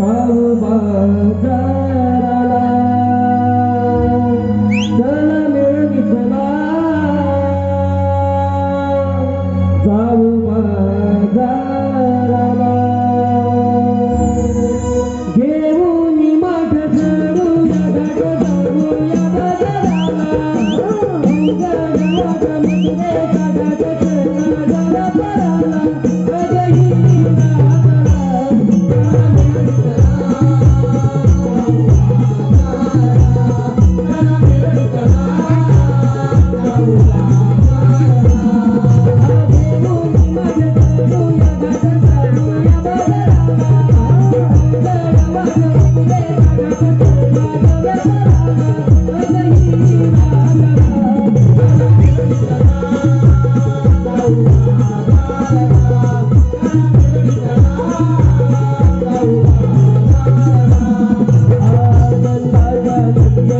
Bhagavad Thank you.